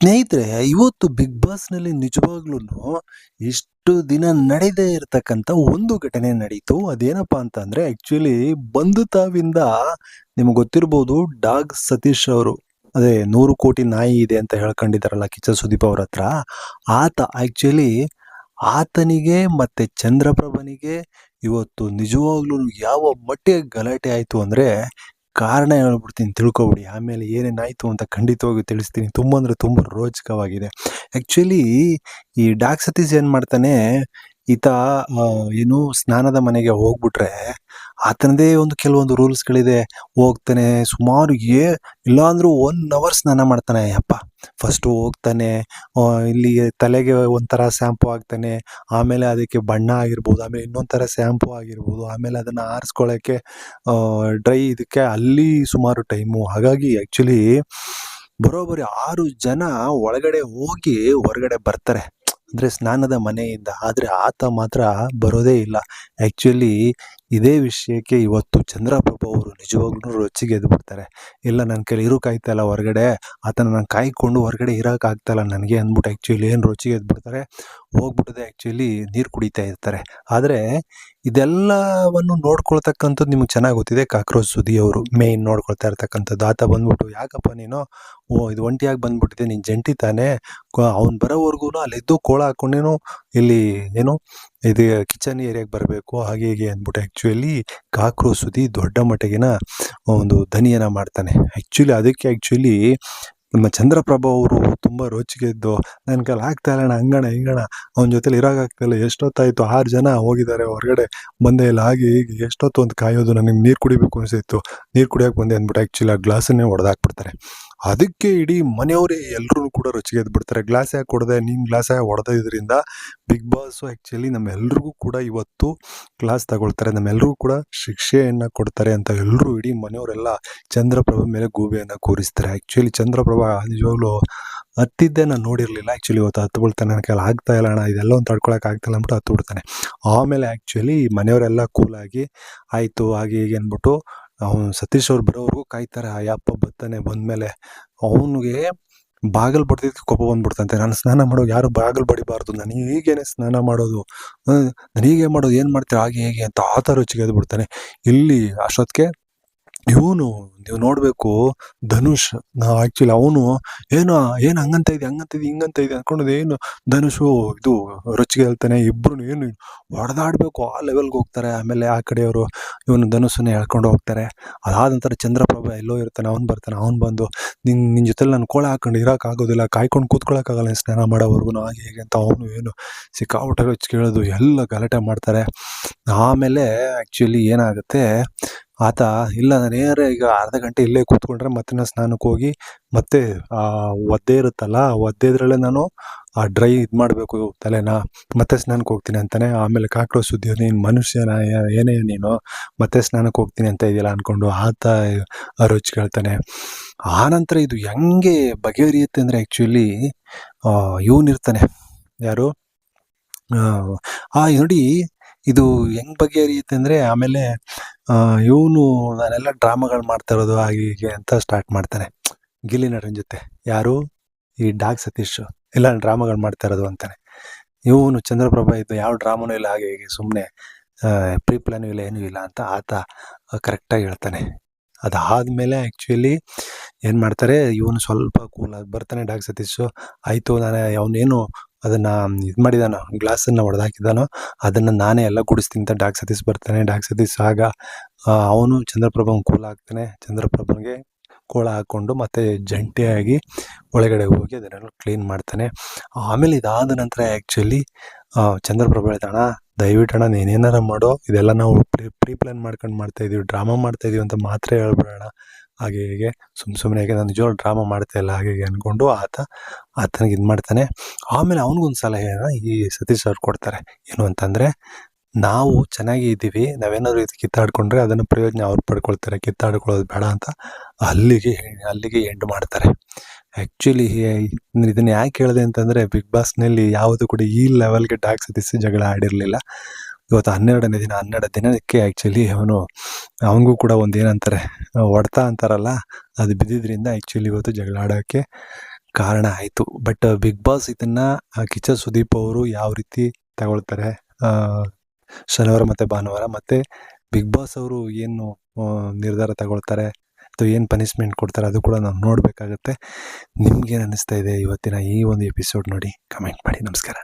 ಸ್ನೇಹಿತರೆ, ಇವತ್ತು ಬಿಗ್ ಬಾಸ್‌ನಲ್ಲಿ ನಿಜವಾಗ್ಲೂ ಎಷ್ಟು ದಿನ ನಡೆದೇ ಇರತಕ್ಕಂಥ ಒಂದು ಘಟನೆ ನಡೀತು. ಅದೇನಪ್ಪ ಅಂತ ಆ್ಯಕ್ಚುಲಿ ಆಕ್ಚುಲಿ ಬಂಧುತಾವಿಂದ ನಿಮ್ಗೆ ಗೊತ್ತಿರ್ಬೋದು ಡಾಗ್ ಸತೀಶ್ ಅವರು, ಅದೇ ನೂರು ಕೋಟಿ ನಾಯಿ ಇದೆ ಅಂತ ಹೇಳ್ಕೊಂಡಿದ್ದಾರಲ್ಲ ಕಿಚ್ಚ ಸುದೀಪ್ ಅವ್ರ ಹತ್ರ. ಆತ ಆಕ್ಚುಲಿ ಆತನಿಗೆ ಮತ್ತೆ ಚಂದ್ರಪ್ರಭನಿಗೆ ಇವತ್ತು ನಿಜವಾಗ್ಲೂ ಯಾವ ಮಟ್ಟಿಗೆ ಗಲಾಟೆ ಆಯಿತು ಅಂದ್ರೆ ಕಾರಣ ಹೇಳ್ಬಿಡ್ತೀನಿ, ತಿಳ್ಕೊಬಿಡಿ. ಆಮೇಲೆ ಏನೇನಾಯಿತು ಅಂತ ಖಂಡಿತವಾಗಿ ತಿಳಿಸ್ತೀನಿ. ತುಂಬ ಅಂದರೆ ತುಂಬ ರೋಚಕವಾಗಿದೆ. ಆ್ಯಕ್ಚುಲಿ ಈ ಡಾಕ್ ಸತೀಶ್ ಏನು ಮಾಡ್ತಾನೆ ಈತ ಏನು ಸ್ನಾನದ ಮನೆಗೆ ಹೋಗ್ಬಿಟ್ರೆ ಆತನದೇ ಒಂದು ಕೆಲವೊಂದು ರೂಲ್ಸ್‌ಗಳಿದೆ. ಹೋಗ್ತಾನೆ, ಸುಮಾರು ಏ, ಇಲ್ಲಾಂದ್ರೂ ಒನ್ ಅವರ್ ಸ್ನಾನ ಮಾಡ್ತಾನೆ ಅಯ್ಯಪ್ಪ ಫಸ್ಟು ಹೋಗ್ತಾನೆ ಇಲ್ಲಿ ತಲೆಗೆ ಒಂಥರ ಶಾಂಪೂ ಹಾಕ್ತಾನೆ. ಆಮೇಲೆ ಅದಕ್ಕೆ ಬಣ್ಣ ಆಗಿರ್ಬೋದು. ಆಮೇಲೆ ಇನ್ನೊಂದು ಥರ ಶಾಂಪೂ ಆಗಿರ್ಬೋದು. ಆಮೇಲೆ ಅದನ್ನ ಆರಿಸ್ಕೊಳ್ಳೋಕ್ಕೆ ಡ್ರೈ ಇದಕ್ಕೆ ಅಲ್ಲಿ ಸುಮಾರು ಟೈಮು. ಹಾಗಾಗಿ ಆ್ಯಕ್ಚುಲಿ ಬರೋಬ್ಬರಿ ಆರು ಜನ ಒಳಗಡೆ ಹೋಗಿ ಹೊರಗಡೆ ಬರ್ತಾರೆ. ಅಂದ್ರೆ ಸ್ನಾನದ ಮನೆಯಿಂದ. ಆದರೆ ಆತ ಮಾತ್ರ ಬರೋದೇ ಇಲ್ಲ. ಆಕ್ಚುಲಿ ಇದೇ ವಿಷಯಕ್ಕೆ ಇವತ್ತು ಚಂದ್ರಪ್ರಭು ಅವರು ನಿಜವಾಗ್ಲೂ ರೊಚ್ಚಿಗೆದ್ದು ಬಿಡ್ತಾರೆ. ಇಲ್ಲ ನನ್ನ ಕೈಲಿ ಇರೋಕ್ ಆಗ್ತಾ ಇಲ್ಲ ಹೊರಗಡೆ. ಆತನ ನಾನು ಕಾಯ್ಕೊಂಡು ಹೊರಗಡೆ ಇರೋಕ್ಕಾಗ್ತಾಯಿಲ್ಲ ನನಗೆ ಅಂದ್ಬಿಟ್ಟು ಆ್ಯಕ್ಚುಲಿ ಏನು ರೊಚ್ಚಿಗೆದ್ದು ಬಿಡ್ತಾರೆ. ಹೋಗ್ಬಿಟ್ಟದೆ ಆ್ಯಕ್ಚುಲಿ ನೀರು ಕುಡಿತಾ ಇರ್ತಾರೆ. ಆದರೆ ಇದೆಲ್ಲವನ್ನು ನೋಡ್ಕೊಳ್ತಕ್ಕಂಥದ್ದು ನಿಮ್ಗೆ ಚೆನ್ನಾಗಿ ಗೊತ್ತಿದೆ ಕಾಕ್ರೋಚ್ ಸುದಿ ಅವರು ಮೇಯ್ನ್ ನೋಡ್ಕೊಳ್ತಾ ಇರ್ತಕ್ಕಂಥದ್ದು. ಆತ ಬಂದ್ಬಿಟ್ಟು, ಯಾಕಪ್ಪ ನೀನು ಓ, ಇದು ಒಂಟಿಯಾಗಿ ಬಂದ್ಬಿಟ್ಟಿದೆ, ನೀನು ಜಂಟಿ ತಾನೇ ಅವ್ನು ಬರೋವರೆಗೂ ಅಲ್ಲಿದ್ದು ಕೋಳ ಹಾಕೊಂಡೇನು ಇಲ್ಲಿ, ಏನು ಇದು ಕಿಚನ್ ಏರಿಯಾಗೆ ಬರಬೇಕು. ಹಾಗೆ ಹೀಗೆ ಅಂದ್ಬಿಟ್ಟು ಆ್ಯಕ್ಚುಲಿ ಕಾಕ್ರೋ ಸುದಿ ದೊಡ್ಡ ಮಟ್ಟಿಗಿನ ಒಂದು ಧನಿಯನ್ನು ಮಾಡ್ತಾನೆ. ಆ್ಯಕ್ಚುಲಿ ಅದಕ್ಕೆ ಆ್ಯಕ್ಚುಲಿ ನಮ್ಮ ಚಂದ್ರಪ್ರಭ ಅವರು ತುಂಬಾ ರೋಚಿಗೆದ್ದು ನನ್ನ ಕೈಲಿ ಆಗ್ತಾ ಇಲ್ಲ ಹಂಗಣ ಹಿಂಗಣ ಅವನ ಜೊತೆಲಿ ಇರೋಕ್ಕಾಗ್ತಿಲ್ಲ ಎಷ್ಟೊತ್ತಾಯಿತು? ಆರು ಎಷ್ಟೊತ್ತಾಯ್ತು 6 ಜನ ಹೋಗಿದ್ದಾರೆ ಹೊರಗಡೆ. ಬಂದೆ ಇಲ್ಲ. ಹಾಗೆ ಹೀಗೆ ಎಷ್ಟೊತ್ತು ಒಂದು ಕಾಯೋದು, ನನಗೆ ನೀರು ಕುಡಿಬೇಕು ಅನಿಸಿತ್ತು. ನೀರು ಕುಡಿಯೋಕೆ ಬಂದೆ ಅಂದ್ಬಿಟ್ಟು ಆ್ಯಕ್ಚುಲಿ ಆ ಗ್ಲಾಸನ್ನೇ ಹೊಡೆದಾಕ್ಬಿಡ್ತಾರೆ. ಅದಕ್ಕೆ ಇಡೀ ಮನೆಯವರೇ ಎಲ್ಲರೂ ಕೂಡ ರೊಚ್ಚಿಗೆದ್ದು ಬಿಡ್ತಾರೆ. ಗ್ಲಾಸ್ ಯಾಕೆ ಹೊಡೆದೆ ನೀನು ಗ್ಲಾಸ್ ಯಾಕೆ ಒಡೆದಿದ್ದರಿಂದ ಬಿಗ್ ಬಾಸ್ ಆ್ಯಕ್ಚುಲಿ ನಮ್ಮೆಲ್ರಿಗೂ ಕೂಡ ಇವತ್ತು ಕ್ಲಾಸ್ ತಗೊಳ್ತಾರೆ. ನಮ್ಮೆಲ್ಲರಿಗೂ ಕೂಡ ಶಿಕ್ಷೆಯನ್ನು ಕೊಡ್ತಾರೆ ಅಂತ ಎಲ್ಲರೂ ಇಡೀ ಮನೆಯವರೆಲ್ಲ ಚಂದ್ರಪ್ರಭ ಮೇಲೆ ಗೂಬೆಯನ್ನು ಕೂರಿಸ್ತಾರೆ. ಆ್ಯಕ್ಚುಲಿ ಚಂದ್ರಪ್ರಭ ನಿಜವಾಗ್ಲೂ ಹತ್ತಿದ್ದೆ ನಾನು ನೋಡಿರಲಿಲ್ಲ ಆ್ಯಕ್ಚುಲಿ ಇವತ್ತು ಹತ್ತು ಬಿಡ್ತಾನೆ ನನ್ನ ಕೈಲಿ ಆಗ್ತಾ ಇಲ್ಲ ಅಣ್ಣ, ಇದೆಲ್ಲ ಒಂದು ತಡ್ಕೊಳಕ್ಕೆ ಆಗ್ತಿಲ್ಲ ಅಂದ್ಬಿಟ್ಟು ಹತ್ತು ಬಿಡ್ತಾನೆ. ಆಮೇಲೆ ಆ್ಯಕ್ಚುಲಿ ಮನೆಯವರೆಲ್ಲ ಕೂಲಾಗಿ ಆಯಿತು, ಹಾಗೆ ಹೀಗೆ ಅಂದ್ಬಿಟ್ಟು ಅವ್ನು ಸತೀಶ್ ಅವ್ರು ಬರೋವರೆಗೂ ಕಾಯ್ತಾರೆ. ಆ ಯಪ್ಪ ಬರ್ತಾನೆ ಬಂದಮೇಲೆ ಅವನಿಗೆ ಬಾಗಿಲು ಬಡ್ದಿದ್ದಕ್ಕೆ ಕೋಪ ಬಂದ್ಬಿಡ್ತಂತೆ. ನಾನು ಸ್ನಾನ ಮಾಡೋ ಯಾರು ಬಾಗಿಲು ಬಡಿಬಾರ್ದು. ನಾನು ಹೀಗೇನೆ ಸ್ನಾನ ಮಾಡೋದು. ನನಗೆ ಮಾಡೋದು, ಏನು ಮಾಡ್ತೀರಾ, ಹಾಗೆ ಹೀಗೆ ಅಂತ ಆತ ರೊಚ್ಚಿಗೆದ್ದು ಬಿಡ್ತಾನೆ. ಇಲ್ಲಿ ಅಷ್ಟೊತ್ತಿಗೆ ಇವನು ನೀವು ನೋಡ್ಬೇಕು, ಧನುಷ್ ಆ್ಯಕ್ಚುಲಿ ಅವನು ಏನು ಏನು ಹಂಗಂತ ಇದೆ ಹಂಗಂತ ಇದೆ, ಹಿಂಗಂತ ಇದೆ ಅನ್ಕೊಂಡು ಏನು ಧನುಷು ಇದು ರೊಚ್ಚಿಗೆ ಹೇಳ್ತಾನೆ ಇಬ್ರು ಏನು ಹೊಡೆದಾಡಬೇಕು, ಆ ಲೆವೆಲ್ಗೆ ಹೋಗ್ತಾರೆ. ಆಮೇಲೆ ಆ ಕಡೆಯವರು ಇವನು ಧನುಷನ್ನ ಹೇಳ್ಕೊಂಡು ಹೋಗ್ತಾರೆ. ಅದಾದ ನಂತರ ಚಂದ್ರಪ್ರಭ ಎಲ್ಲೋ ಇರ್ತಾನೆ, ಅವ್ನು ಬರ್ತಾನೆ. ಅವ್ನು ಬಂದು ನಿನ್ನ ನಿನ್ನ ಜೊತೆಲಿ ನಾನು ಕೋಳ ಹಾಕೊಂಡು ಇರೋಕ್ಕಾಗೋದಿಲ್ಲ ಕಾಯ್ಕೊಂಡು ಕೂತ್ಕೊಳ್ಳೋಕ್ಕಾಗಲ್ಲ ನೀನ್ ಸ್ನಾನ ಮಾಡೋವರೆಗೂ ಹಾಗೆ ಹೇಗೆ ಅಂತ ಅವನು ಏನು ಸಿಕ್ಕಾಪಟ್ಟೆ ರೊಚ್ಚಿಗೆ ಹೇಳೋದು ಎಲ್ಲ ಗಲಾಟೆ ಮಾಡ್ತಾರೆ. ಆಮೇಲೆ ಆ್ಯಕ್ಚುಲಿ ಏನಾಗುತ್ತೆ ಆತ ಇಲ್ಲ ನಾನು ನೇರ ಈಗ ಅರ್ಧ ಗಂಟೆ ಇಲ್ಲೇ ಕೂತ್ಕೊಂಡ್ರೆ ಮತ್ತೆ ನಾನು ಸ್ನಾನಕ್ಕೆ ಹೋಗಿ ಮತ್ತೆ, ಆ, ಒದ್ದೆ ಇರುತ್ತಲ್ಲ ಆ ಒದ್ದೆದ್ರಲ್ಲೇ ನಾನು, ಆ, ಡ್ರೈ ಇದು ಮಾಡಬೇಕು ತಲೆನ, ಮತ್ತೆ ಸ್ನಾನಕ್ಕೆ ಹೋಗ್ತೀನಿ ಅಂತಾನೆ. ಆಮೇಲೆ ಕಾಕ್ರೋಚ್ ಸುದ್ದಿ ನೀನು ಮನುಷ್ಯನ, ಏನೇ ನೀನು, ಮತ್ತೆ ಸ್ನಾನಕ್ಕೆ ಹೋಗ್ತೀನಿ ಅಂತ ಇದೆಯಲ್ಲ ಅನ್ಕೊಂಡು ಆತ ರುಚಿ ಕೇಳ್ತಾನೆ. ಆ ಆನಂತರ ಇದು ಹೆಂಗೆ ಬಗೆಹರಿಯುತ್ತೆ ಅಂದ್ರೆ ಆ್ಯಕ್ಚುಲಿ ಇವನಿರ್ತಾನೆ ಯಾರು? ಆ ನೋಡಿ ಇದು ಹೆಂಗ್ ಬಗೆಹರಿಯುತ್ತೆ ಅಂದ್ರೆ ಆಮೇಲೆ ಇವನು ನಾನೆಲ್ಲ ಡ್ರಾಮಾಗಳು ಮಾಡ್ತಾ ಇರೋದು ಹಾಗೆ ಹೀಗೆ ಅಂತ ಸ್ಟಾರ್ಟ್ ಮಾಡ್ತಾನೆ. ಗಿಲ್ಲಿ ನಟನ ಜೊತೆ ಯಾರು ಈ ಡಾಗ್ ಸತೀಶ್ ಇಲ್ಲ ಡ್ರಾಮಾಗಳು ಮಾಡ್ತಾ ಇರೋದು ಅಂತಾನೆ. ಇವನು ಚಂದ್ರಪ್ರಭ ಇದು ಯಾವ ಡ್ರಾಮಾನೂ ಇಲ್ಲ, ಹಾಗೆ ಹೀಗೆ ಸುಮ್ಮನೆ ಪ್ರೀ ಪ್ಲಾನು ಇಲ್ಲ, ಏನೂ ಇಲ್ಲ ಅಂತ ಆತ ಕರೆಕ್ಟಾಗಿ ಹೇಳ್ತಾನೆ. ಅದಾದ್ಮೇಲೆ ಆಕ್ಚುಲಿ ಏನು ಮಾಡ್ತಾರೆ, ಇವನು ಸ್ವಲ್ಪ ಕೂಲ್ ಬರ್ತಾನೆ ಡಾಗ್ ಸತೀಶ್ ಆಯ್ತು, ನಾನು ಅವನೇನು ಅದನ್ನ ಇದು ಮಾಡಿದಾನೋ, ಗ್ಲಾಸನ್ನು ಹೊಡೆದಾಕಿದಾನೋ ಅದನ್ನ ನಾನೇ ಎಲ್ಲ ಗುಡಿಸ್ತೀನಿ ಅಂತ ಡಾಕ್ ಸತೀಶ್ ಬರ್ತಾನೆ. ಡಾಕ್ ಸತೀಶ್ ಆಗ ಅವನು ಚಂದ್ರಪ್ರಭನ ಕೋಲ ಹಾಕ್ತಾನೆ ಚಂದ್ರಪ್ರಭನಿಗೆ ಕೋಳ ಹಾಕೊಂಡು ಮತ್ತೆ ಜಂಟಿಯಾಗಿ ಒಳಗಡೆ ಹೋಗಿ ಅದನ್ನೆಲ್ಲ ಕ್ಲೀನ್ ಮಾಡ್ತಾನೆ. ಆಮೇಲೆ ಇದಾದ ನಂತರ ಆ್ಯಕ್ಚುಲಿ ಚಂದ್ರಪ್ರಭ ಹೇಳ್ತಾಣ ದಯವಿಟ್ಟು ಅಣ್ಣ, ನೀನೇನಾರ ಮಾಡೋ, ಇದೆಲ್ಲ ನಾವು ಪ್ರೀ ಪ್ಲಾನ್ ಮಾಡ್ಕೊಂಡು ಮಾಡ್ತಾ ಇದೀವಿ, ಡ್ರಾಮಾ ಮಾಡ್ತಾ ಇದೀವಿ ಅಂತ ಮಾತ್ರ ಹೇಳ್ಬೇಡ ಅಣ್ಣ ಹಾಗೆ ಹೀಗೆ ಸುಮ್ ಸುಮ್ಮನೆ ಹೇಗೆ ನಾನು ನಿಜವಾಗ್ಲೂ ಡ್ರಾಮಾ ಮಾಡ್ತಾ ಇಲ್ಲ ಹಾಗೆ ಹೀಗೆ ಅನ್ಕೊಂಡು ಆತ, ಆತನಿಗೆ ಇದು ಮಾಡ್ತಾನೆ. ಆಮೇಲೆ ಅವನಿಗೊಂದು ಸಲಹೆ ಈ ಸತೀಶ್ ಅವ್ರು ಕೊಡ್ತಾರೆ. ಏನು ಅಂತಂದ್ರೆ, ನಾವು ಚೆನ್ನಾಗಿ ಇದ್ದೀವಿ, ನಾವೇನಾದ್ರು ಇದು ಕಿತ್ತಾಡ್ಕೊಂಡ್ರೆ ಅದನ್ನು ಪ್ರಯೋಜನ ಅವ್ರು ಪಡ್ಕೊಳ್ತಾರೆ ಕಿತ್ತಾಡ್ಕೊಳ್ಳೋದು ಬೇಡ ಅಂತ ಅಲ್ಲಿಗೆ ಅಲ್ಲಿಗೆ ಎಂಡ್ ಮಾಡ್ತಾರೆ. ಆ್ಯಕ್ಚುಲಿ ಇದನ್ನ ಯಾಕೆ ಹೇಳಿದೆ ಅಂತಂದ್ರೆ ಬಿಗ್ ಬಾಸ್‌ನಲ್ಲಿ ಯಾವುದು ಕೂಡ ಈ ಲೆವೆಲ್‌ಗೆ ಡಾಕ್ ಸತೀಶ್ ಜಗಳ ಆಡಿರ್ಲಿಲ್ಲ. ಇವತ್ತು 12ನೇ ದಿನ 12 ದಿನಕ್ಕೆ ಆ್ಯಕ್ಚುಲಿ ಅವನು, ಅವನಿಗೂ ಕೂಡ ಒಂದು ಏನಂತಾರೆ, ಹೊಡೆತ ಅಂತಾರಲ್ಲ, ಅದು ಬಿದ್ದಿದ್ದರಿಂದ ಆ್ಯಕ್ಚುಲಿ ಇವತ್ತು ಜಗಳ ಆಡೋಕ್ಕೆ ಕಾರಣ ಆಯಿತು. ಬಟ್ ಬಿಗ್ ಬಾಸ್ ಇದನ್ನು ಕಿಚ್ಚ ಸುದೀಪ್ ಅವರು ಯಾವ ರೀತಿ ತಗೊಳ್ತಾರೆ ಶನಿವಾರ ಮತ್ತು ಭಾನುವಾರ, ಮತ್ತು ಬಿಗ್ ಬಾಸ್ ಅವರು ಏನು ನಿರ್ಧಾರ ತಗೊಳ್ತಾರೆ, ಅಥವಾ ಏನು ಪನಿಷ್ಮೆಂಟ್ ಕೊಡ್ತಾರೆ, ಅದು ಕೂಡ ನಾವು ನೋಡಬೇಕಾಗತ್ತೆ. ನಿಮ್ಗೇನು ಅನ್ನಿಸ್ತಾ ಇದೆ ಇವತ್ತಿನ ಈ ಒಂದು ಎಪಿಸೋಡ್ ನೋಡಿ ಕಮೆಂಟ್ ಮಾಡಿ, ನಮಸ್ಕಾರ.